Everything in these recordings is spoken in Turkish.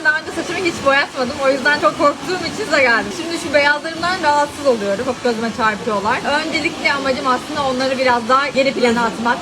Ben daha önce saçımı hiç boyatmadım. O yüzden çok korktuğum için size geldim. Şimdi şu beyazlarımdan rahatsız oluyorum. Çok gözüme çarpıyorlar. Öncelikle amacım aslında onları biraz daha geri plana atmak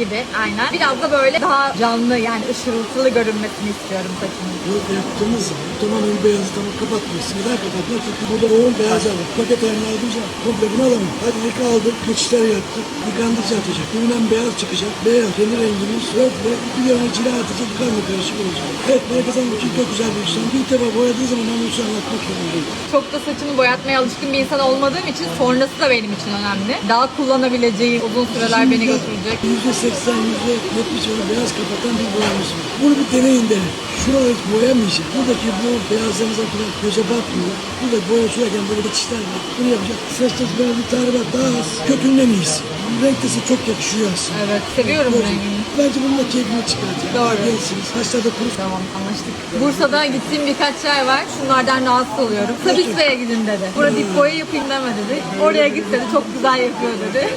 gibi. Aynen. Biraz da böyle daha canlı yani ışıltılı görünmesini istiyorum saçımın. Bunu yaptığımız zaman tamamen beyazı tamam kapatmıyorsun. Neden kapatmıyor? Çünkü burada yoğun beyazlar var. Paket aldığım zaman komple bunu alamam. Hadi yıka aldık, geçişler yaptık. Yıkandıkça atacak. Birinden beyaz çıkacak. Beyaz kendi rengini sürekli bir yana cila atacak. Yıkanma karışık olacak. Evet, böyle kazanmak için çok güzel bir işlem. Bir defa boyadığı zaman ben size anlatmak zorundayım. Çok da saçımı boyatmaya alışkın bir insan olmadığım için sonrası da benim için önemli. Daha kullanabileceğim uzun süreler beni götürecek. Yüzde seksen, yüzde yetmiş onu beyaz kapatan bir boyamız var. Bunu bir deneyin de. Şuraları boyamayacak. Buradaki bu beyazlarınıza falan göze batmıyor. Burada boya sürerken böyle geçişler var. Bunu yapacak. Saçta böyle bir tahribat daha az. Kökünden Renk tası çok yakışıyor aslında. Evet, seviyorum Bozuk. rengini. Bence bunun da keyfini çıkartacak. Doğru. Gençsiniz. Saçlarda kuru. Tamam anlaştık. Bursa'da gittiğim birkaç yer var. Şunlardan rahatsız oluyorum. Sabitve'ye gidin dedi. Burada dip boya yapayım deme dedi. Oraya git dedi. Çok güzel yapıyor dedi.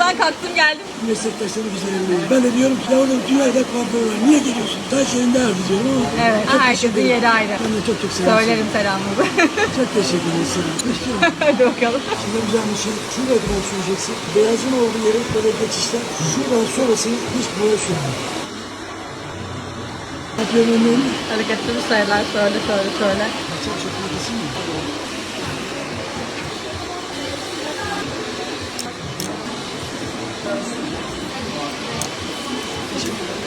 Bursa'dan kalktım geldim. Meslektaşları güzel eminim. Ben de diyorum ki ya orada bütün yerde kuaför var. Niye geliyorsun? Taş yerinde erdi diyorum ama. Evet. Çok herkesin yeri ayrı. Ben de çok çok seviyorum. Söylerim selamımızı. Çok teşekkür ederim. Başlıyorum. Hadi bakalım. Şimdi güzel bir şey. Şuraya kadar süreceksin. Beyazın olduğu yere böyle geçişler. Şuradan sonrasını hiç boya sürmüyor. Önüne. Hareketli sayılar şöyle şöyle şöyle. Çok çok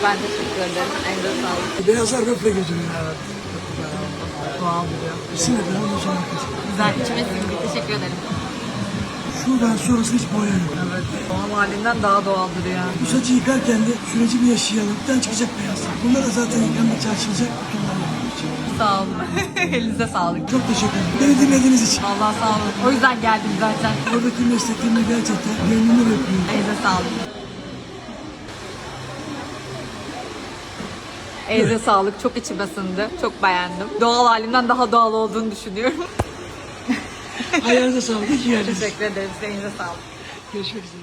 Ben teşekkür ederim. Elinize sağlık. Beyazlar röple götürüyor. Evet. Doğal duruyor. İsim? Ondan sonra arkası. Güzel. İçime sindi. Teşekkür ederim. Şuradan sonrası hiç boya yok. Evet. Doğal halinden daha doğal duruyor. Bu saçı yıkarken de süreci bir yaşayalım. Bir tane çıkacak beyazlar. Bunlar da zaten yıkandıkça açılacak. Bunlar yapacak. Sağ olun. Elinize sağlık. Çok teşekkür ederim. Beni dinlediğiniz için. Vallahi sağ olun. O yüzden geldim zaten. Oradaki mesleklerimle gerçekten gönlümden öpüyorum. Elinize sağlık. Elinize sağlık. Çok içime sindi. Çok beğendim. Doğal halimden daha doğal olduğunu düşünüyorum. Ayağınıza sağlık. Teşekkür ederiz. Elinize sağlık. Görüşmek üzere.